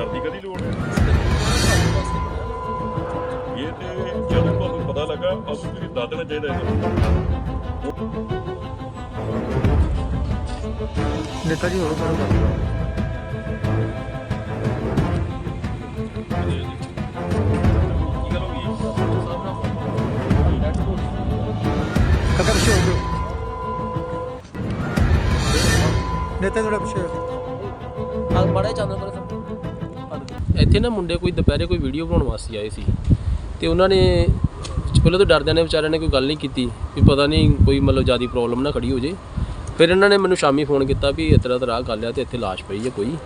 ਡਰ ਦੀ ਕਦੀ ਲੋੜ ਨਹੀਂ। ਇਹ ਤੇ ਜਦੋਂ ਤੁਹਾਨੂੰ ਪਤਾ ਲੱਗਾ ਉਸ ਤੁਸੀਂ ਦੱਸ ਦੇਣਾ ਚਾਹੀਦਾ ਇਹਨੂੰ ਨੇਤਾ ਜੀ ਹੋਰ ਕਰੋ ਕਦਰ ਸ਼ੋਅ ਨੇਤਾ ਤੁਹਾਡਾ ਪੁੱਛਿਆ ਹਾਂ ਬੜੇ ਚੰਦ ਪਰ ਇੱਥੇ ਨਾ ਮੁੰਡੇ ਕੋਈ ਦੁਪਹਿਰੇ ਕੋਈ ਵੀਡੀਓ ਬਣਾਉਣ ਵਾਸਤੇ ਆਏ ਸੀ ਤੇ ਉਹਨਾਂ ਨੇ ਪਹਿਲਾਂ ਤਾਂ ਡਰਦਿਆਂ ਨੇ ਵਿਚਾਰਿਆਂ ਨੇ ਕੋਈ ਗੱਲ ਨਹੀਂ ਕੀਤੀ ਵੀ ਪਤਾ ਨਹੀਂ ਕੋਈ ਮਤਲਬ ਜਿਆਦੀ ਪ੍ਰੋਬਲਮ ਨਾ ਖੜੀ ਹੋ ਜੇ। ਫਿਰ ਇਹਨਾਂ ਨੇ ਮੈਨੂੰ ਸ਼ਾਮੀ ਫੋਨ ਕੀਤਾ ਵੀ ਇਸ ਤਰ੍ਹਾਂ ਤਰ੍ਹਾਂ ਗੱਲ ਆ ਤੇ ਇੱਥੇ ਲਾਸ਼ ਪਈ ਹੈ ਕੋਈ।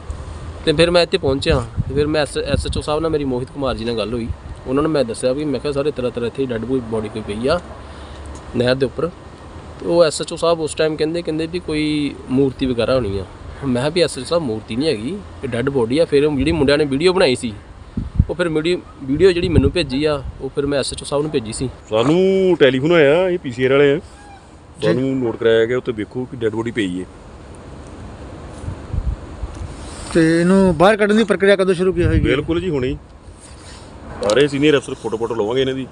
ਤੇ ਫਿਰ ਮੈਂ ਇੱਥੇ ਪਹੁੰਚਿਆ। ਤੇ ਫਿਰ ਮੈਂ ਐਸਐਚਓ ਸਾਹਿਬ ਨਾਲ ਮੇਰੀ ਮੋਹਿਤ ਕੁਮਾਰ ਜੀ ਨਾਲ ਗੱਲ ਹੋਈ। ਉਹਨਾਂ ਨੂੰ ਮੈਂ ਦੱਸਿਆ ਵੀ ਮੈਂ ਕਿਹਾ ਸਾਰੇ ਤਰ੍ਹਾਂ ਤਰ੍ਹਾਂ ਇੱਥੇ ਡੈੱਡ ਬੋਡੀ ਕੋਈ ਪਈ ਆ ਨਹਿਰ ਦੇ ਉੱਪਰ। ਤੇ ਉਹ ਐਸਐਚਓ ਸਾਹਿਬ ਉਸ ਟਾਈਮ ਕਹਿੰਦੇ ਕਹਿੰਦੇ ਵੀ ਕੋਈ ਮੂਰਤੀ ਵਗੈਰਾ ਹੋਣੀ ਆ। ਮੈਂ ਕਿਹਾ ਵੀ ਐਸਐਚਓ ਸਾਹਿਬ ਮੂਰਤੀ ਨਹੀਂ ਹੈਗੀ ਇਹ ਡੈੱਡ ਬੋਡੀ ਆ ਫਿਰ ਜਿਹੜੀ ਮੁੰਡਿਆਂ ਨੇ ਵੀਡੀਓ ਬਣਾਈ ਸੀ ਉਹ ਫਿਰ ਵੀਡੀਓ ਵੀਡੀਓ ਜਿਹੜੀ ਮੈਨੂੰ ਭੇਜੀ ਆ ਉਹ ਫਿਰ ਮੈਂ ਐਸਐਚਓ ਸਾਹਿਬ ਨੂੰ ਭੇਜੀ ਸੀ। ਸਾਨੂੰ ਟੈਲੀਫੋਨ ਆਇਆ ਇਹ ਪੀਸੀਆਰ ਵਾਲੇ ਆ। ਸਾਨੂੰ ਨੋਟ ਕਰਾਇਆ ਗਿਆ ਉੱਤੇ ਵੇਖੋ ਕਿ ਡੈੱਡ ਬੋਡੀ ਪਈ ਹੈ। ਤੇ ਇਹਨੂੰ ਬਾਹਰ ਕੱਢਣ ਦੀ ਪ੍ਰਕਿਰਿਆ ਕਦੋਂ ਸ਼ੁਰੂ ਕੀ ਹੋਏਗੀ? ਬਿਲਕੁਲ ਜੀ ਹੁਣੇ। ਹੀ ਸਾਰੇ ਸੀਨੀਅਰ ਅਫਸਰ ਫੋਟੋ ਫੋਟੋ ਲਵਾਂਗੇ ਇਹਨਾਂ ਦੀ।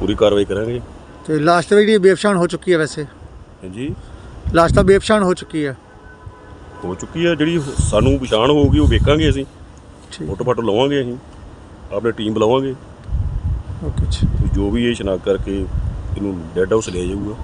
ਪੂਰੀ ਕਾਰਵਾਈ ਕਰਾਂਗੇ। ਤੇ ਲਾਸਟ ਜਿਹੜੀ ਬੇਪਛਾਣ ਹੋ ਚੁੱਕੀ ਹੈ ਵੈਸੇ। ਹਾਂਜੀ। ਲਾਸਟ ਤਾਂ ਬੇਪਛਾਣ ਹੋ ਚੁੱਕੀ ਹੈ। ਹੋ ਚੁੱਕੀ ਆ ਜਿਹੜੀ ਸਾਨੂੰ ਪਛਾਣ ਹੋਊਗੀ ਉਹ ਵੇਖਾਂਗੇ ਅਸੀਂ। ਠੀਕ। ਫੋਟੋ ਫੋਟੋ ਲਵਾਂਗੇ ਅਸੀਂ ਆਪਣੀ ਟੀਮ ਬੁਲਾਵਾਂਗੇ। ਓਕੇ ਜੀ। ਜੋ ਵੀ ਇਹ ਸ਼ਨਾਖਤ ਕਰਕੇ ਇਹਨੂੰ ਡੈੱਡ ਹਾਊਸ ਲਿਆ ਜਾਊਗਾ।